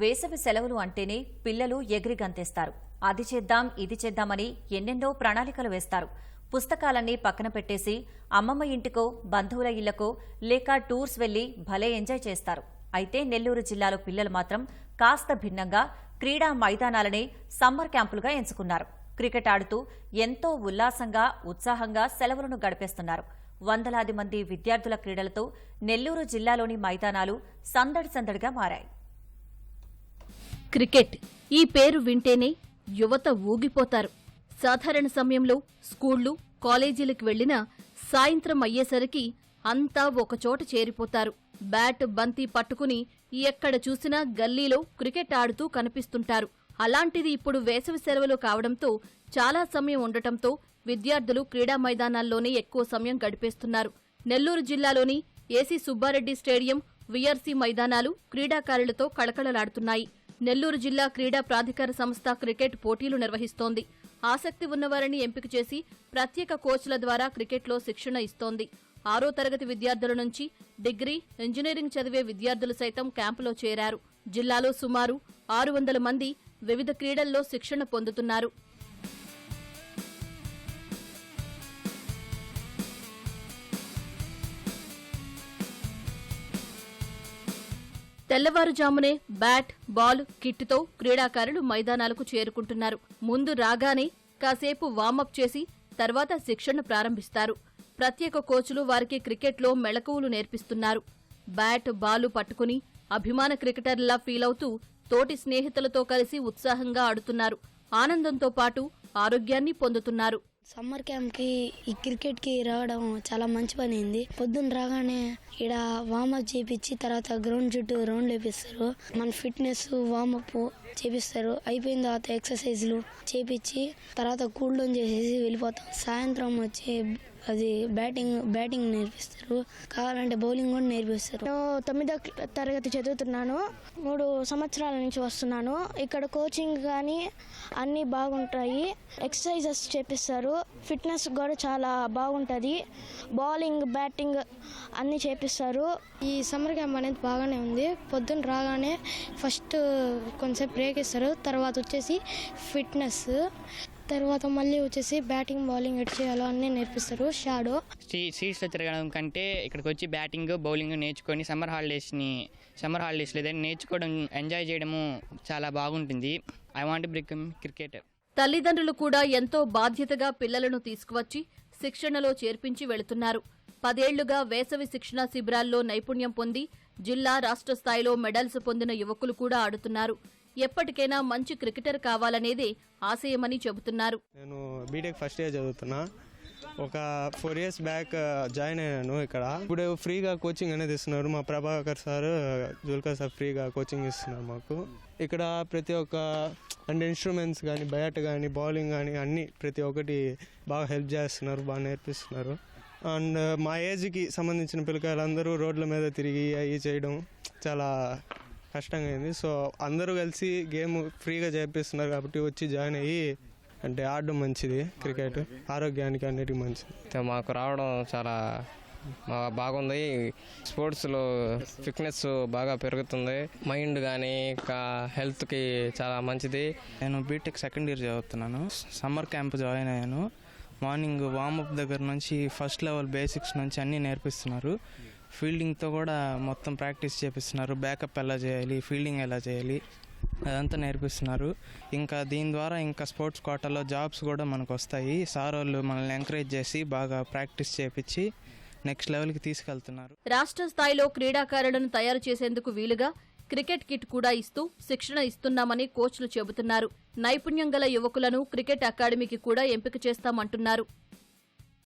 వేసవి సెలవులు అంటేనే పిల్లలు ఎగిరి గంతేస్తారు. అది చేద్దాం ఇది చేద్దామని ఎన్నెన్నో ప్రణాళికలు వేస్తారు. పుస్తకాలన్నీ పక్కన పెట్టేసి అమ్మమ్మ ఇంటికో బంధువుల ఇళ్ళకో లేక టూర్స్ వెళ్ళి భలే ఎంజాయ్ చేస్తారు. అయితే నెల్లూరు జిల్లాలో పిల్లలు మాత్రం కాస్త భిన్నంగా క్రీడా మైదానాలనే సమ్మర్ క్యాంపులుగా ఎంచుకున్నారు. క్రికెట్ ఆడుతూ ఎంతో ఉల్లాసంగా ఉత్సాహంగా సెలవులను గడిపేస్తున్నారు. వందలాది మంది విద్యార్థుల క్రీడలతో నెల్లూరు జిల్లాలోని మైదానాలు సందడి సందడిగా మారాయి. క్రికెట్. ఈ పేరు వింటేనే యువత ఊగిపోతారు. సాధారణ సమయంలో స్కూళ్ళు కాలేజీలకు వెళ్ళినా సాయంత్రం అయ్యేసరికి అంతా ఒకచోట చేరిపోతారు. బ్యాట్ బంతి పట్టుకుని ఎక్కడ చూసినా గల్లీలో క్రికెట్ ఆడుతూ కనిపిస్తుంటారు. అలాంటిది ఇప్పుడు వేసవి సెలవులు కావడంతో చాలా సమయం ఉండటంతో విద్యార్థులు క్రీడా మైదానాల్లోనే ఎక్కువ సమయం గడిపేస్తున్నారు. నెల్లూరు జిల్లాలోని ఏసీ సుబ్బారెడ్డి స్టేడియం విఆర్సీ మైదానాలు క్రీడాకారులతో కళకళలాడుతున్నాయి. నెల్లూరు జిల్లా క్రీడా ప్రాధికార సంస్థ క్రికెట్ పోటీలు నిర్వహిస్తోంది. ఆసక్తి ఉన్నవారిని ఎంపిక చేసి ప్రత్యేక కోచ్ల ద్వారా క్రికెట్లో శిక్షణ ఇస్తోంది. ఆరో తరగతి విద్యార్థుల నుంచి డిగ్రీ ఇంజనీరింగ్ చదివే విద్యార్థులు సైతం క్యాంపులో చేరారు. జిల్లాలో సుమారు ఆరు వందల మంది వివిధ క్రీడల్లో శిక్షణ పొందుతున్నారు. తెల్లవారుజామునే బ్యాట్ బాల్ కిట్తో క్రీడాకారులు మైదానాలకు చేరుకుంటున్నారు. ముందు రాగానే కాసేపు వామప్ చేసి తర్వాత శిక్షణ ప్రారంభిస్తారు. ప్రత్యేక కోచ్లు వారికి క్రికెట్లో మెళకువలు నేర్పిస్తున్నారు. బ్యాట్ బాలు పట్టుకుని అభిమాన క్రికెటర్లా ఫీలవుతూ తోటి స్నేహితులతో కలిసి ఉత్సాహంగా ఆడుతున్నారు. ఆనందంతో పాటు ఆరోగ్యాన్ని పొందుతున్నారు. సమ్మర్ క్యాంప్కి ఈ క్రికెట్కి రావడం చాలా మంచి పని అయింది. పొద్దున్న రాగానే ఇక్కడ వార్మప్ చేపించి తర్వాత గ్రౌండ్ చుట్టూ రౌండ్ వేపిస్తారు. మన ఫిట్నెస్ వార్మప్ చేపిస్తారు. అయిపోయిన తర్వాత ఎక్సర్సైజ్లు చేపించి తర్వాత కూల్ డౌన్ చేసేసి వెళ్ళిపోతాం. సాయంత్రం వచ్చి అది బ్యాటింగ్ బ్యాటింగ్ నేర్పిస్తారు. కావాలంటే బౌలింగ్ కూడా నేర్పిస్తారు. నేను తొమ్మిదో తరగతి చదువుతున్నాను. మూడు సంవత్సరాల నుంచి వస్తున్నాను. ఇక్కడ కోచింగ్ కానీ అన్నీ బాగుంటాయి. ఎక్సర్సైజెస్ చేపిస్తారు. ఫిట్నెస్ కూడా చాలా బాగుంటుంది. బౌలింగ్ బ్యాటింగ్ అన్నీ చేపిస్తారు. ఈ సమ్మర్ క్యాంప్ అనేది బాగానే ఉంది. పొద్దున్న రాగానే ఫస్ట్ కొంచెంసేపు బ్రేక్ ఇస్తారు. తర్వాత వచ్చేసి ఫిట్నెస్ తర్వాత మళ్ళీ వచ్చేసి బ్యాటింగ్ బౌలింగ్ ఎట్ చేయాలో అన్నీ నేర్పిస్తారు. షాడో. స్ట్రీట్స్లో తిరగడం కంటే ఇక్కడికి వచ్చి బ్యాటింగ్ బౌలింగ్ నేర్చుకొని సమ్మర్ హాలిడేస్ని సమ్మర్ హాలిడేస్ లేదని నేర్చుకోవడం ఎంజాయ్ చేయడము చాలా బాగుంటుంది. ఐ వాంట్ బికమ్ క్రికెటర్ తల్లిదండ్రులు కూడా ఎంతో బాధ్యతగా పిల్లలను తీసుకువచ్చి శిక్షణలో చేర్పించి వెళుతున్నారు. పదేళ్ళుగా వేసవి శిక్షణ శిబిరాల్లో నైపుణ్యం పొంది జిల్లా రాష్ట్ర స్థాయిలో మెడల్స్ పొందిన యువకులు కూడా ఆడుతున్నారు. ఎప్పటికైనా మంచి క్రికెటర్ కావాలనేదే ఆశయమని చెబుతున్నారు. నేను బీటెక్ ఫస్ట్ ఇయర్ చదువుతున్నా. ఒక ఫోర్ ఇయర్స్ బ్యాక్ జాయిన్ అయ్యాను ఇక్కడ. ఇప్పుడు ఫ్రీగా కోచింగ్ అనేది ఇస్తున్నారు. మా ప్రభాకర్ సార్ జుల్కర్ సార్ ఫ్రీగా కోచింగ్ ఇస్తున్నారు మాకు. ఇక్కడ ప్రతి ఒక్క అంటే ఇన్స్ట్రుమెంట్స్ కానీ బ్యాట్ కానీ బౌలింగ్ కానీ అన్నీ ప్రతి ఒక్కటి బాగా హెల్ప్ చేస్తున్నారు బాగా నేర్పిస్తున్నారు. అండ్ uh, మా ఏజ్కి సంబంధించిన పిల్లకాయలందరూ రోడ్ల మీద తిరిగి అవి చేయడం చాలా కష్టంగా అయింది. సో అందరూ కలిసి గేమ్ ఫ్రీగా చేపిస్తున్నారు కాబట్టి వచ్చి జాయిన్ అయ్యి అంటే ఆడడం మంచిది క్రికెట్. ఆరోగ్యానికి అన్నిటికీ మంచిది. అయితే మాకు రావడం చాలా బాగుంది. స్పోర్ట్స్లో ఫిట్నెస్ బాగా పెరుగుతుంది. మైండ్ కానీ ఇంకా హెల్త్కి చాలా మంచిది. నేను బీటెక్ సెకండ్ ఇయర్ చదువుతున్నాను. సమ్మర్ క్యాంప్ జాయిన్ అయ్యాను. మార్నింగ్ వార్మప్ దగ్గర నుంచి ఫస్ట్ లెవెల్ బేసిక్స్ నుంచి అన్నీ నేర్పిస్తున్నారు. ఫీల్డింగ్తో కూడా మొత్తం ప్రాక్టీస్ చేపిస్తున్నారు. బ్యాకప్ ఎలా చేయాలి ఫీల్డింగ్ ఎలా చేయాలి అదంతా నేర్పిస్తున్నారు. ఇంకా దీని ద్వారా ఇంకా స్పోర్ట్స్ కోటాలో జాబ్స్ కూడా మనకు వస్తాయి. సార్ వాళ్ళు మనల్ని ఎంకరేజ్ చేసి బాగా ప్రాక్టీస్ చేపించి నెక్స్ట్ లెవెల్కి తీసుకెళ్తున్నారు. రాష్ట్ర స్థాయిలో క్రీడాకారులను తయారు చేసేందుకు వీలుగా క్రికెట్ కిట్ కూడా ఇస్తూ శిక్షణ ఇస్తున్నామని కోచ్లు చెబుతున్నారు. నైపుణ్యం గల యువకులను క్రికెట్ అకాడమీకి కూడా ఎంపిక చేస్తామంటున్నారు.